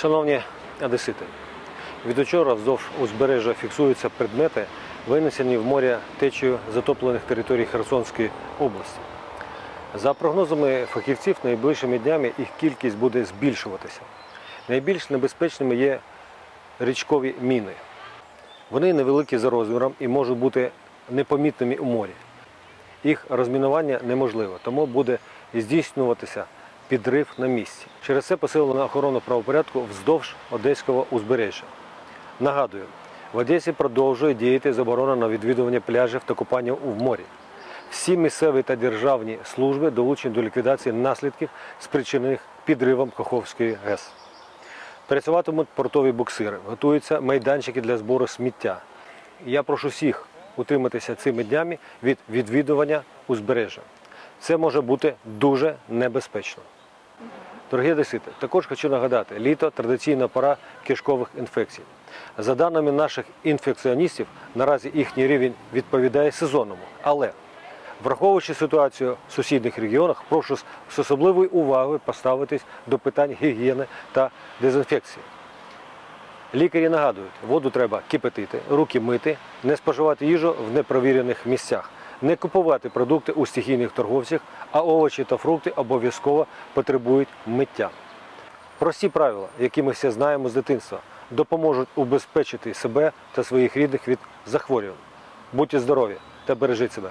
Шановні одесити, від учора вздовж узбережжя фіксуються предмети, винесені в море течію затоплених територій Херсонської області. За прогнозами фахівців, найближчими днями їх кількість буде збільшуватися. Найбільш небезпечними є річкові міни. Вони невеликі за розміром і можуть бути непомітними у морі. Їх розмінування неможливо, тому буде здійснюватися підрив на місці. Через це посилено охорону правопорядку вздовж Одеського узбережжя. Нагадую, в Одесі продовжує діяти заборона на відвідування пляжів та купання у морі. Всі місцеві та державні служби долучені до ліквідації наслідків, спричинених підривом Каховської ГЕС. Працюватимуть портові буксири, готуються майданчики для збору сміття. Я прошу всіх утриматися цими днями від відвідування узбережжя. Це може бути дуже небезпечно. Дорогі одесити, також хочу нагадати, літо традиційна пора кишкових інфекцій. За даними наших інфекціоністів, наразі їхній рівень відповідає сезонному. Але враховуючи ситуацію в сусідніх регіонах, прошу з особливою увагою поставитись до питань гігієни та дезінфекції. Лікарі нагадують, воду треба кипятити, руки мити, не споживати їжу в непровірених місцях, не купувати продукти у стихійних торговцях, а овочі та фрукти обов'язково потребують миття. Прості правила, які ми всі знаємо з дитинства, допоможуть убезпечити себе та своїх рідних від захворювань. Будьте здорові та бережіть себе.